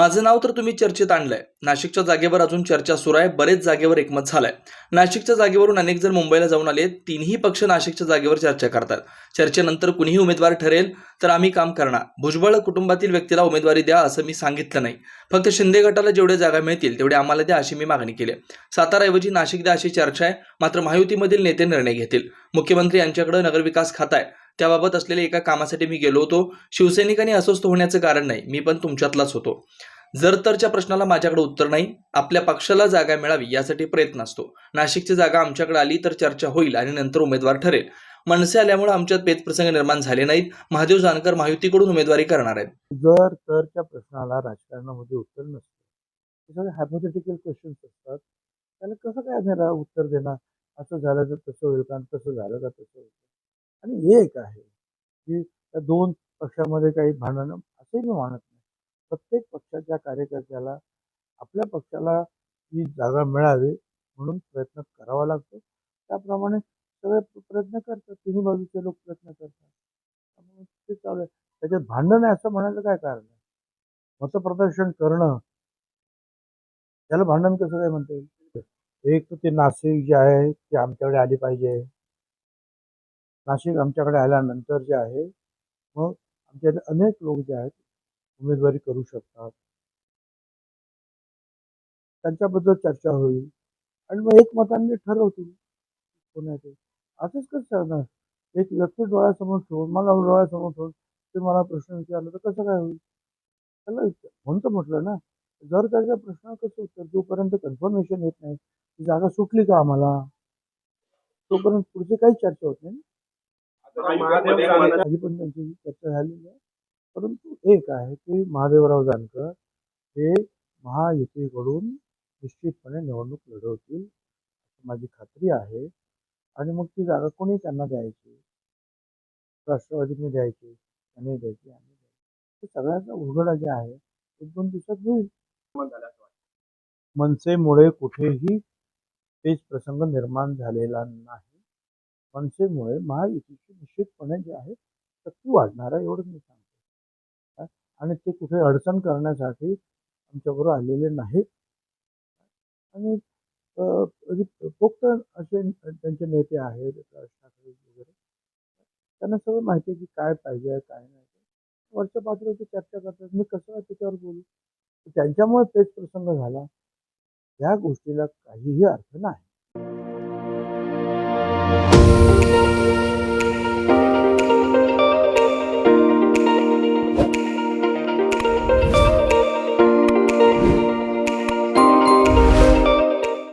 माझं नाव तर तुम्ही चर्चेत आणलंय. नाशिकच्या जागेवर अजून चर्चा सुरू आहे. बरेच जागेवर एकमत झालंय. नाशिकच्या जागेवरून अनेक जण मुंबईला जाऊन आले. तीनही पक्ष नाशिकच्या जागेवर चर्चा करतात. चर्चेनंतर कुणीही उमेदवार ठरेल तर आम्ही काम करणार. भुजबळ कुटुंबातील व्यक्तीला उमेदवारी द्या असं मी सांगितलं नाही. फक्त शिंदे गटाला जेवढ्या जागा मिळतील तेवढे आम्हाला द्या अशी मी मागणी केली. साताराऐवजी नाशिक द्या अशी चर्चा आहे. मात्र महायुतीमधील नेते निर्णय घेतील. मुख्यमंत्री यांच्याकडे नगरविकास खाता आहे. त्याबाबत असलेल्या एका कामासाठी मी गेलो होतो. शिवसैनिकांनी अस्वस्थ होण्याचं कारण नाही. मी पण तुमच्यातलाच होतो. जर तरच्या प्रश्नाला माझ्याकडे उत्तर नाही आपल्या पक्षाला जागा मिळावी यासाठी प्रयत्न असतो. नाशिकची जागा आमच्याकडे आली तर चर्चा होईल आणि नंतर उमेदवार ठरेल. मनसे आल्यामुळे आमच्यात पेचप्रसंग निर्माण झाले नाहीत. महादेव जानकर महायुतीकडून उमेदवारी करणार आहेत. जर तरच्या प्रश्नाला राजकारणामध्ये उत्तर नसतं सगळे हायपोथेटिकल क्वेश्चन्स असतात. त्याला कसं काय देणार उत्तर देणार? असं झालं तर तसं होईल का? तसं झालं का? तसं होईल आणि एक आहे की त्या दोन पक्षामध्ये काही भांडणं असंही मी मानत प्रत्येक पक्षाच्या कार्यकर्त्याला आपल्या पक्षाला ही जागा मिळावी म्हणून प्रयत्न करावा लागतो. त्याप्रमाणे सगळे प्रयत्न करतात. तिन्ही बाजूचे लोक प्रयत्न करतात. त्यामुळे ते चालू आहे. त्याच्यात भांडण आहे असं म्हणायचं काय कारण आहे? मतप्रदर्शन करणं. त्याला भांडण कसं काय म्हणता येईल? एक तर ते नाशिक जे आहे ते आमच्याकडे आली पाहिजे. नाशिक आमच्याकडे आल्यानंतर जे आहे मग आमच्या अनेक लोक जे आहेत उमेदवारी करू शकतात. त्यांच्याबद्दल चर्चा होईल. आणि मग एकमतांनी ठरवतील. कोण आहे ते असंच कसं करणार एक व्यक्ती डोळ्यासमोर ठेवून मला डोळ्यासमोर ठेवून ते मला प्रश्न विचारला तर कसं काय होईल? त्याला म्हणतो म्हटलं ना जर त्याच्या प्रश्नाला कसं उत्तर? जोपर्यंत कन्फर्मेशन येत नाही ती जागा सुटली का आम्हाला? तोपर्यंत पुढची काही चर्चा होत नाही आधी पण त्यांची चर्चा झालेली आहे. परंतु एक आहे की महादेवराव जानकर हे महायुतीकडून निश्चितपणे निवडणूक लढवतील माझी खात्री आहे. आणि मग ती जागा कोणी त्यांना द्यायची? राष्ट्रवादीने द्यायची त्यांनी द्यायची आम्ही द्यायची. सगळ्यांचा उघडा जे आहे एक दोन दिवसात होईल. मनसेमुळे कुठेही तेच प्रसंग निर्माण झालेला नाही. मनसेमुळे महायुतीची निश्चितपणे जे आहे शक्ती वाढणार आहे एवढं मी सांगतो. आणि ते कुठे अडचण करण्यासाठी आमच्याबरोबर आलेले नाहीत. आणि पोक्त म्हणजे असे त्यांचे नेते आहेत राज ठाकरे वगैरे. त्यांना सगळं माहिती आहे की काय पाहिजे काय नाही. वरच्या पातळीवरती चर्चा करतात. मी कसं त्याच्यावर बोलू? त्यांच्यामुळे पेच प्रसंग झाला. या गोष्टीला काहीही अर्थ नाही.